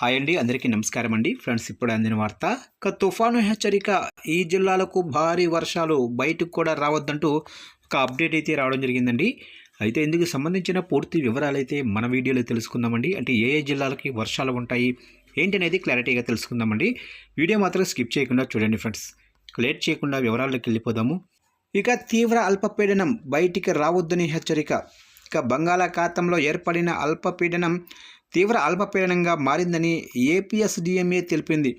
Hi అండి అందరికీ నమస్కారం అండి. ఫ్రెండ్స్ ఇప్పుడు అందిన వార్త ఒక తుఫాను హెచ్చరిక ఈ జిల్లాలకు భారీ వర్షాలు బయటకు కూడా రావద్దంటూ ఒక అప్డేట్ అయితే రావడం జరిగిందండి. అయితే ఇందుకు సంబంధించిన పూర్తి వివరాలు అయితే మన వీడియోలో తెలుసుకుందామండి. అంటే ఏ ఏ జిల్లాలకి వర్షాలు ఉంటాయి ఏంటి అనేది క్లారిటీగా తెలుసుకుందామండి. వీడియో మాత్రం స్కిప్ చేయకుండా చూడండి ఫ్రెండ్స్. లేట్ చేయకుండా వివరాల్లోకి వెళ్ళిపోదాము. ఇక తీవ్ర అల్పపీడనం బయటికి రావద్దని హెచ్చరిక. ఇక బంగాళాఖాతంలో ఏర్పడిన అల్పపీడనం తీవ్ర అల్పపీడనంగా మారిందని ఏపీఎస్డిఎంఏ తెలిపింది.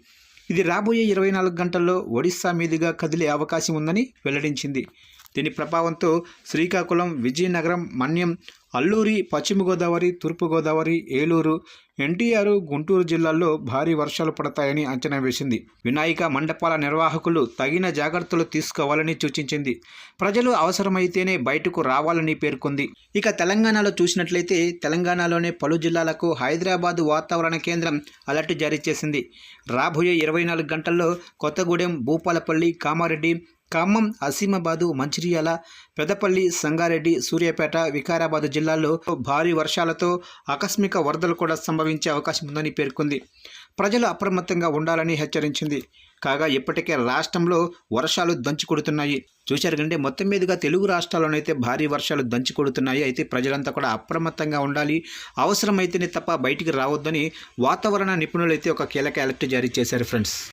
ఇది రాబోయే ఇరవై నాలుగు గంటల్లో ఒడిశా మీదుగా కదిలే అవకాశం ఉందని వెల్లడించింది. దీని ప్రభావంతో శ్రీకాకుళం విజయనగరం మన్యం అల్లూరి పశ్చిమ గోదావరి తూర్పుగోదావరి ఏలూరు ఎన్టీఆర్ గుంటూరు జిల్లాల్లో భారీ వర్షాలు పడతాయని అంచనా వేసింది. వినాయక మండపాల నిర్వాహకులు తగిన జాగ్రత్తలు తీసుకోవాలని సూచించింది. ప్రజలు అవసరమైతేనే బయటకు రావాలని పేర్కొంది. ఇక తెలంగాణలో చూసినట్లయితే తెలంగాణలోనే పలు జిల్లాలకు హైదరాబాద్ వాతావరణ కేంద్రం అలర్ట్ జారీ చేసింది. రాబోయే ఇరవై నాలుగు గంటల్లో కొత్తగూడెం భూపాలపల్లి కామారెడ్డి ఖమ్మం అసీమాబాదు మంచిర్యాల పెదపల్లి సంగారెడ్డి సూర్యాపేట వికారాబాదు జిల్లాల్లో భారీ వర్షాలతో ఆకస్మిక వరదలు కూడా సంభవించే అవకాశం ఉందని పేర్కొంది. ప్రజలు అప్రమత్తంగా ఉండాలని హెచ్చరించింది. కాగా ఇప్పటికే రాష్ట్రంలో వర్షాలు దంచి కొడుతున్నాయి. చూశారు కంటే మొత్తం మీదుగా తెలుగు రాష్ట్రాల్లోనైతే భారీ వర్షాలు దంచి కొడుతున్నాయి. అయితే ప్రజలంతా కూడా అప్రమత్తంగా ఉండాలి. అవసరమైతేనే తప్ప బయటికి రావద్దని వాతావరణ నిపుణులైతే ఒక కీలక అలర్ట్ జారీ చేశారు ఫ్రెండ్స్.